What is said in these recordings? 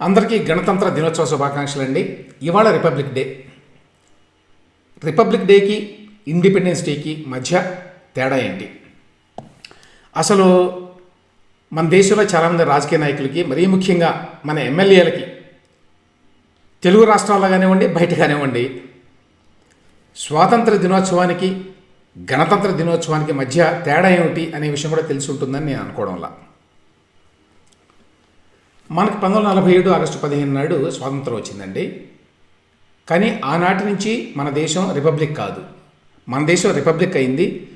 అందరికీ గణతంత్ర దినోత్సవ శుభాకాంక్షలు అండి. ఇవాళ రిపబ్లిక్ డే రిపబ్లిక్ డేకి ఇండిపెండెన్స్ డేకి మధ్య తేడా ఏంటి? అసలు మన దేశంలో చాలామంది రాజకీయ నాయకులకి మరీ ముఖ్యంగా మన ఎమ్మెల్యేలకి తెలుగు రాష్ట్రాల్లో కానివ్వండి బయట కానివ్వండి స్వాతంత్ర దినోత్సవానికి గణతంత్ర దినోత్సవానికి మధ్య తేడా ఏమిటి అనే విషయం కూడా తెలిసి ఉంటుందని నేను అనుకోవడంలా మనకు పంతొమ్మిది వందల నలభై ఏడు ఆగస్టు పదిహేను నాడు స్వాతంత్రం వచ్చిందండి. కానీ ఆనాటి నుంచి మన దేశం రిపబ్లిక్ కాదు. మన దేశం రిపబ్లిక్ అయింది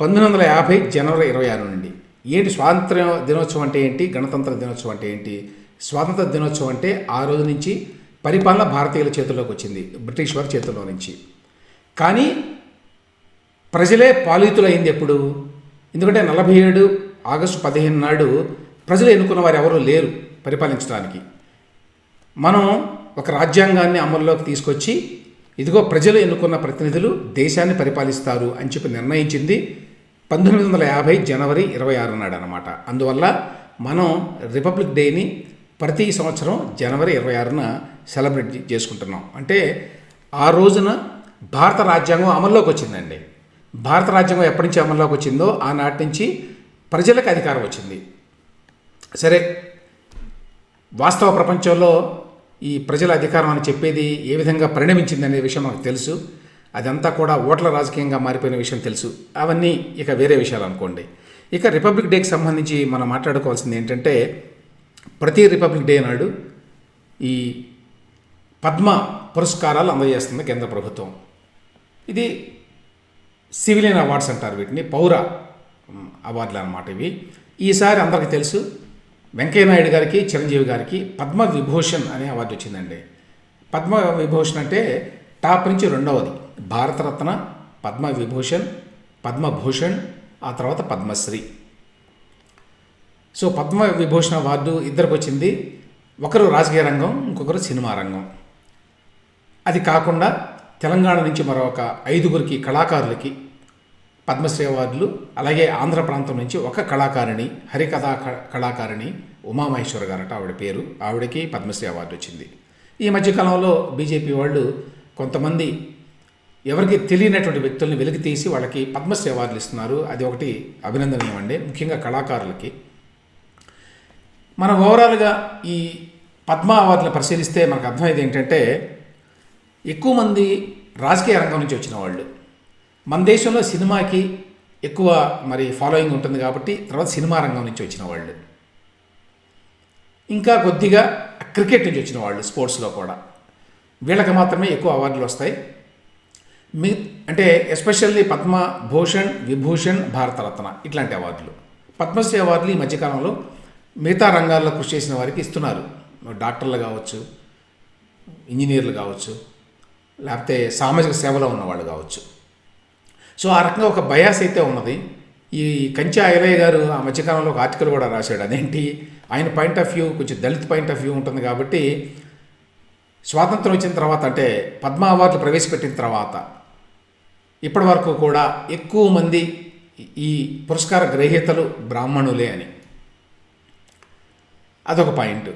పంతొమ్మిది వందల యాభై జనవరి ఇరవై ఆరు నుండి. ఏంటి స్వాతంత్ర దినోత్సవం అంటే ఏంటి? గణతంత్ర దినోత్సవం అంటే ఏంటి? స్వాతంత్ర దినోత్సవం అంటే ఆ రోజు నుంచి పరిపాలన భారతీయుల చేతుల్లోకి వచ్చింది బ్రిటిష్ వారి చేతుల్లో నుంచి. కానీ ప్రజలే పాలితులైంది ఎప్పుడు? ఎందుకంటే నలభై ఏడు ఆగస్టు పదిహేను నాడు ప్రజలు ఎన్నుకున్న వారు ఎవరూ లేరు. పరిపాలించడానికి. మనం ఒక రాజ్యాంగాన్ని అమల్లోకి తీసుకొచ్చి ఇదిగో ప్రజలు ఎన్నుకున్న ప్రతినిధులు దేశాన్ని పరిపాలిస్తారు అని చెప్పి నిర్ణయించింది పంతొమ్మిది వందల యాభై జనవరి ఇరవై ఆరు నాడు అనమాట అందువల్ల మనం రిపబ్లిక్ డేని ప్రతి సంవత్సరం జనవరి ఇరవై ఆరున సెలబ్రేట్ చేసుకుంటున్నాం. అంటే ఆ రోజున భారత రాజ్యాంగం అమల్లోకి వచ్చిందండి. భారత రాజ్యాంగం ఎప్పటి నుంచి అమల్లోకి వచ్చిందో ఆనాటి నుంచి ప్రజలకు అధికారం వచ్చింది. సరే వాస్తవ ప్రపంచంలో ఈ ప్రజల అధికారం అని చెప్పేది ఏ విధంగా పరిణమించింది అనే విషయం మనకు తెలుసు. అదంతా కూడా ఓట్ల రాజకీయంగా మారిపోయిన విషయం తెలుసు. అవన్నీ ఇక వేరే విషయాలు అనుకోండి. ఇక రిపబ్లిక్ డేకి సంబంధించి మనం మాట్లాడుకోవాల్సింది ఏంటంటే ప్రతి రిపబ్లిక్ డే నాడు ఈ పద్మ పురస్కారాలు అందజేస్తుంది కేంద్ర ప్రభుత్వం. ఇది సివిలియన్ అవార్డ్స్ అంటారు వీటిని. పౌర అవార్డులు అనమాట ఇవి. ఈసారి అందరికీ తెలుసు వెంకయ్యనాయుడు గారికి చిరంజీవి గారికి పద్మ విభూషణ్ అనే అవార్డు వచ్చిందండి. పద్మ విభూషణ్ అంటే టాప్ నుంచి రెండవది. భారతరత్న పద్మ విభూషణ్ పద్మభూషణ్ ఆ తర్వాత పద్మశ్రీ. సో పద్మ విభూషణ అవార్డు ఇద్దరికి వచ్చింది. ఒకరు రాజకీయ రంగం ఇంకొకరు సినిమా రంగం. అది కాకుండా తెలంగాణ నుంచి మరొక ఐదుగురికి కళాకారులకి పద్మశ్రీ అవార్డులు అలాగే ఆంధ్ర ప్రాంతం నుంచి ఒక కళాకారిణి హరికథా క- కళాకారిణి ఉమామహేశ్వర గారట ఆవిడ పేరు. ఆవిడకి పద్మశ్రీ అవార్డు వచ్చింది. ఈ మధ్యకాలంలో బీజేపీ వాళ్ళు కొంతమంది ఎవరికి తెలియనటువంటి వ్యక్తుల్ని వెలికి తీసి వాళ్ళకి పద్మశ్రీ అవార్డులు ఇస్తున్నారు. అది ఒకటి అభినందనీయం అండి ముఖ్యంగా కళాకారులకి. మనం ఓవరాల్గా ఈ పద్మ అవార్డులు పరిశీలిస్తే మనకు అర్థమైంది ఏంటంటే ఎక్కువ మంది రాజకీయ రంగం నుంచి వచ్చిన వాళ్ళు మన దేశంలో సినిమాకి ఎక్కువ మరి ఫాలోయింగ్ ఉంటుంది కాబట్టి తర్వాత సినిమా రంగం నుంచి వచ్చిన వాళ్ళు. ఇంకా కొద్దిగా క్రికెట్ నుంచి వచ్చిన వాళ్ళు స్పోర్ట్స్లో కూడా. వీళ్ళకి మాత్రమే ఎక్కువ అవార్డులు వస్తాయి. మీ అంటే ఎస్పెషల్లీ పద్మ భూషణ్ విభూషణ్ భారతరత్న ఇట్లాంటి అవార్డులు. పద్మశ్రీ అవార్డులు ఈ మధ్యకాలంలో మిగతా రంగాల్లో కృషి చేసిన వారికి ఇస్తున్నారు. డాక్టర్లు కావచ్చు ఇంజనీర్లు కావచ్చు లేకపోతే సామాజిక సేవలో ఉన్నవాళ్ళు కావచ్చు. సో ఆ రకంగా ఒక బయాస్ అయితే ఉన్నది. ఈ కంచె ఐరయ్య గారు ఆ మధ్యకాలంలో ఒక ఆర్టికల్ కూడా రాశాడు. అదేంటి? ఆయన పాయింట్ ఆఫ్ వ్యూ కొంచెం దళిత్ పాయింట్ ఆఫ్ వ్యూ ఉంటుంది కాబట్టి స్వాతంత్రం వచ్చిన తర్వాత అంటే పద్మ అవార్డులు ప్రవేశపెట్టిన తర్వాత ఇప్పటి వరకు కూడా ఎక్కువ మంది ఈ పురస్కార గ్రహీతలు బ్రాహ్మణులే అని. అదొక పాయింట్.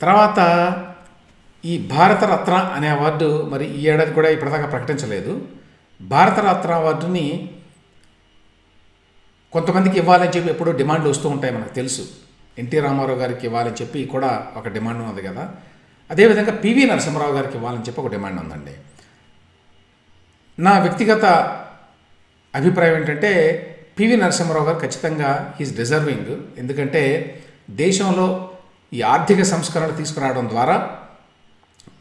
తర్వాత ఈ భారతరత్న అనే అవార్డు మరి ఈ ఏడాది కూడా ఇప్పటిదాకా ప్రకటించలేదు. భారతరత్న అవార్డుని కొంతమందికి ఇవ్వాలని చెప్పి ఎప్పుడో డిమాండ్లు వస్తూ ఉంటాయి మనకు తెలుసు. ఎన్టీ రామారావు గారికి ఇవ్వాలని చెప్పి కూడా ఒక డిమాండ్ ఉంది కదా. అదేవిధంగా పివి నరసింహరావు గారికి ఇవ్వాలని చెప్పి ఒక డిమాండ్ ఉందండి. నా వ్యక్తిగత అభిప్రాయం ఏంటంటే పివి నరసింహరావు గారు ఖచ్చితంగా హీస్ డిజర్వింగ్. ఎందుకంటే దేశంలో ఈ ఆర్థిక సంస్కరణలు తీసుకురావడం ద్వారా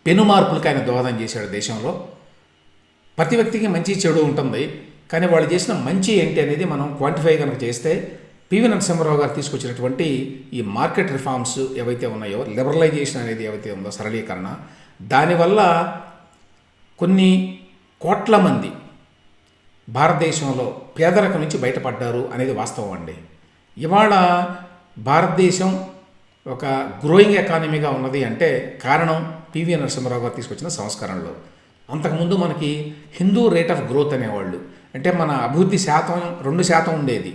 పెను మార్పులకు ఆయన దోహదం చేశాడు దేశంలో. ప్రతి వ్యక్తికి మంచి చెడు ఉంటుంది. కానీ వాళ్ళు చేసిన మంచి ఏంటి అనేది మనం క్వాంటిఫై కనుక చేస్తే పివి నరసింహారావు గారు తీసుకొచ్చినటువంటి ఈ మార్కెట్ రిఫార్మ్స్ ఏవైతే ఉన్నాయో లిబరలైజేషన్ అనేది ఏవైతే ఉందో సరళీకరణ దానివల్ల కొన్ని కోట్ల మంది భారతదేశంలో పేదరికం నుంచి బయటపడ్డారు అనేది వాస్తవం అండి. ఇవాళ భారతదేశం ఒక గ్రోయింగ్ ఎకానమీగా ఉన్నది అంటే కారణం పివి నరసింహారావు గారు తీసుకొచ్చిన సంస్కరణలు. అంతకుముందు మనకి హిందూ రేట్ ఆఫ్ గ్రోత్ అనేవాళ్ళు. అంటే మన అభివృద్ధి శాతం రెండు శాతం ఉండేది.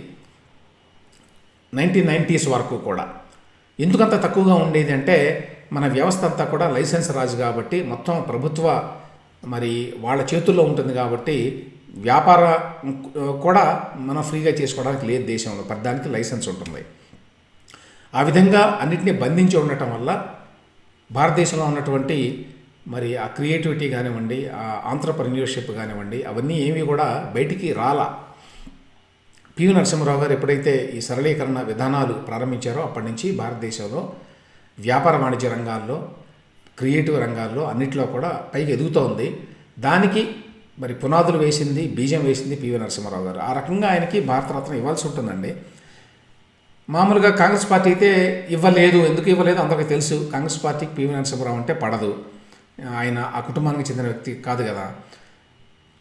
నైన్టీన్ నైంటీస్ వరకు కూడా. ఎందుకంత తక్కువగా ఉండేది అంటే మన వ్యవస్థ అంతా కూడా లైసెన్స్ రాజు కాబట్టి మొత్తం ప్రభుత్వ మరి వాళ్ళ చేతుల్లో ఉంటుంది కాబట్టి వ్యాపార కూడా మనం ఫ్రీగా చేసుకోవడానికి లేదు దేశంలో. ప్రధానికి లైసెన్స్ ఉంటుంది. ఆ విధంగా అన్నిటినీ బంధించి ఉండటం వల్ల భారతదేశంలో ఉన్నటువంటి మరి ఆ క్రియేటివిటీ కానివ్వండి ఆ ఆంధ్రప్రెన్యూర్షిప్ కానివ్వండి అవన్నీ ఏమీ కూడా బయటికి రాలా. పివి నరసింహరావు గారు ఎప్పుడైతే ఈ సరళీకరణ విధానాలు ప్రారంభించారో అప్పటి నుంచి భారతదేశంలో వ్యాపార వాణిజ్య రంగాల్లో క్రియేటివ్ రంగాల్లో అన్నిట్లో కూడా పైకి ఎదుగుతోంది దానికి మరి పునాదులు వేసింది బీజం వేసింది పివి నరసింహారావు గారు. ఆ రకంగా ఆయనకి భారతరత్న ఇవ్వాల్సి ఉంటుందండి. మామూలుగా కాంగ్రెస్ పార్టీ అయితే ఇవ్వలేదు ఎందుకు ఇవ్వలేదు అందరికీ తెలుసు. కాంగ్రెస్ పార్టీకి పివి నరసింహరావు అంటే పడదు. ఆయన ఆ కుటుంబానికి చెందిన వ్యక్తి కాదు కదా.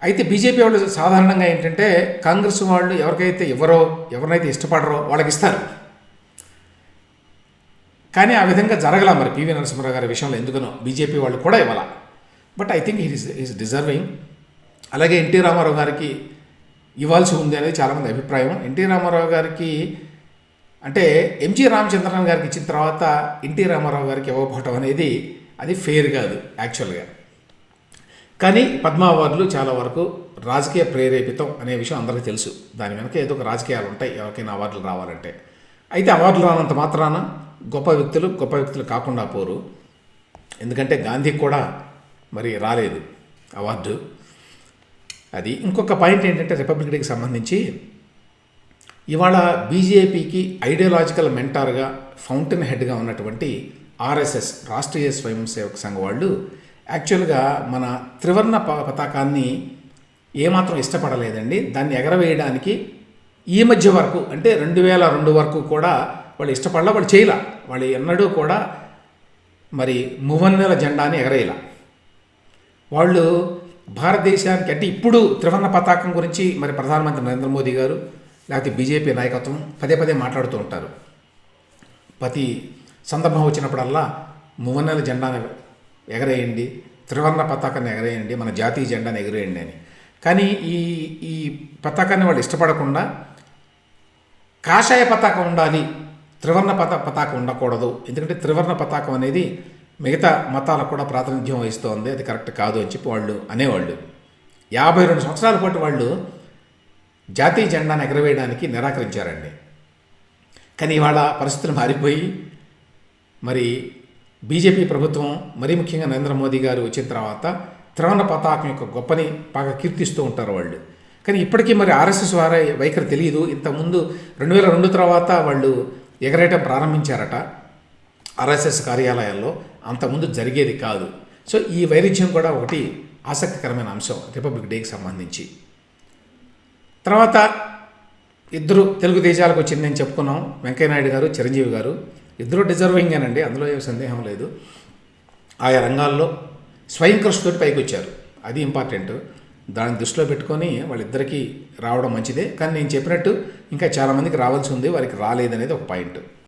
అయితే బీజేపీ వాళ్ళు సాధారణంగా ఏంటంటే కాంగ్రెస్ వాళ్ళు ఎవరికైతే ఎవరో ఎవరినైతే ఇష్టపడరో వాళ్ళకి ఇస్తారు. కానీ ఆ విధంగా జరగల మరి పివి నరసింహరావు గారి విషయంలో ఎందుకనో బీజేపీ వాళ్ళు కూడా ఇవ్వాల. But I think is is deserving. అలాగే ఎన్టీ రామారావు గారికి ఇవ్వాల్సి ఉంది అనేది చాలామంది అభిప్రాయం. ఎన్టీ రామారావు గారికి అంటే ఎంజీ రామచంద్రన్ గారికి ఇచ్చిన తర్వాత ఎన్టీ రామారావు గారికి ఇవ్వకపోవటం అనేది అది ఫెయిర్ కాదు యాక్చువల్గా కానీ పద్మ అవార్డులు చాలా వరకు రాజకీయ ప్రేరేపితం అనే విషయం అందరికీ తెలుసు. దాని వెనక ఏదో ఒక రాజకీయాలు ఉంటాయి ఎవరికైనా అవార్డులు రావాలంటే. అయితే అవార్డులు రానంత మాత్రాన గొప్ప వ్యక్తులు గొప్ప వ్యక్తులు కాకుండా పోరు. ఎందుకంటే గాంధీకి కూడా మరి రాలేదు అవార్డు. అది ఇంకొక పాయింట్ ఏంటంటే రిపబ్లిక్ డేకి సంబంధించి ఇవాళ బీజేపీకి ఐడియాలజికల్ మెంటార్గా ఫౌంటైన్ హెడ్గా ఉన్నటువంటి ఆర్ఎస్ఎస్ రాష్ట్రీయ స్వయం సేవక సంఘం వాళ్ళు యాక్చువల్గా మన త్రివర్ణ ప- పతాకాన్ని ఏమాత్రం ఇష్టపడలేదండి. దాన్ని ఎగరవేయడానికి ఈ మధ్య వరకు అంటే రెండు వేల రెండు వరకు కూడా వాళ్ళు ఇష్టపడలా వాళ్ళు చేయలా. వాళ్ళు ఎన్నడూ కూడా మరి మువన్నెల జెండాని ఎగరేయలా. వాళ్ళు భారతదేశానికి అంటే ఇప్పుడు త్రివర్ణ పతాకం గురించి మరి ప్రధానమంత్రి నరేంద్ర మోదీ గారు లేకపోతే బీజేపీ నాయకత్వం పదే పదే మాట్లాడుతూ ఉంటారు. ప్రతి సందర్భం వచ్చినప్పుడల్లా మువన్నెల జెండాను ఎగరేయండి త్రివర్ణ పతాకాన్ని ఎగరేయండి మన జాతీయ జెండాను ఎగరేయండి అని. కానీ ఈ ఈ పతాకాన్ని వాళ్ళు ఇష్టపడకుండా కాషాయ పతాకం ఉండాలి త్రివర్ణ పత పతాకం ఉండకూడదు. ఎందుకంటే త్రివర్ణ పతాకం అనేది మిగతా మతాలకు కూడా ప్రాతినిధ్యం వహిస్తోంది. అది కరెక్ట్ కాదు అని చెప్పి వాళ్ళు అనేవాళ్ళు. యాభై రెండు సంవత్సరాల పాటు వాళ్ళు జాతీయ జెండాను ఎగరవేయడానికి నిరాకరించారండి. కానీ ఇవాళ పరిస్థితులు మారిపోయి మరి బీజేపీ ప్రభుత్వం మరీ ముఖ్యంగా నరేంద్ర మోదీ గారు వచ్చిన తర్వాత త్రివర్ణ పతాకం యొక్క గొప్పని బాగా కీర్తిస్తూ ఉంటారు వాళ్ళు. కానీ ఇప్పటికీ మరి ఆర్ఎస్ఎస్ వారి వైఖరి తెలియదు. ఇంతకుముందు రెండు వేల రెండు తర్వాత వాళ్ళు ఎగరేయటం ప్రారంభించారట ఆర్ఎస్ఎస్ కార్యాలయాల్లో అంతకుముందు జరిగేది కాదు. సో ఈ వైరుధ్యం కూడా ఒకటి ఆసక్తికరమైన అంశం రిపబ్లిక్ డేకి సంబంధించి. తర్వాత ఇద్దరు తెలుగు దేశాలకు వచ్చింది నేను చెప్పుకున్నాం వెంకయ్యనాయుడు గారు చిరంజీవి గారు. ఇద్దరు డిజర్వింగేనండి అందులో ఏ సందేహం లేదు. ఆయా రంగాల్లో స్వయం కృషితోటి పైకి వచ్చారు. అది ఇంపార్టెంట్ దాన్ని దృష్టిలో పెట్టుకొని వాళ్ళిద్దరికీ రావడం మంచిదే. కానీ నేను చెప్పినట్టు ఇంకా చాలామందికి రావాల్సి ఉంది. వారికి రాలేదనేది ఒక పాయింట్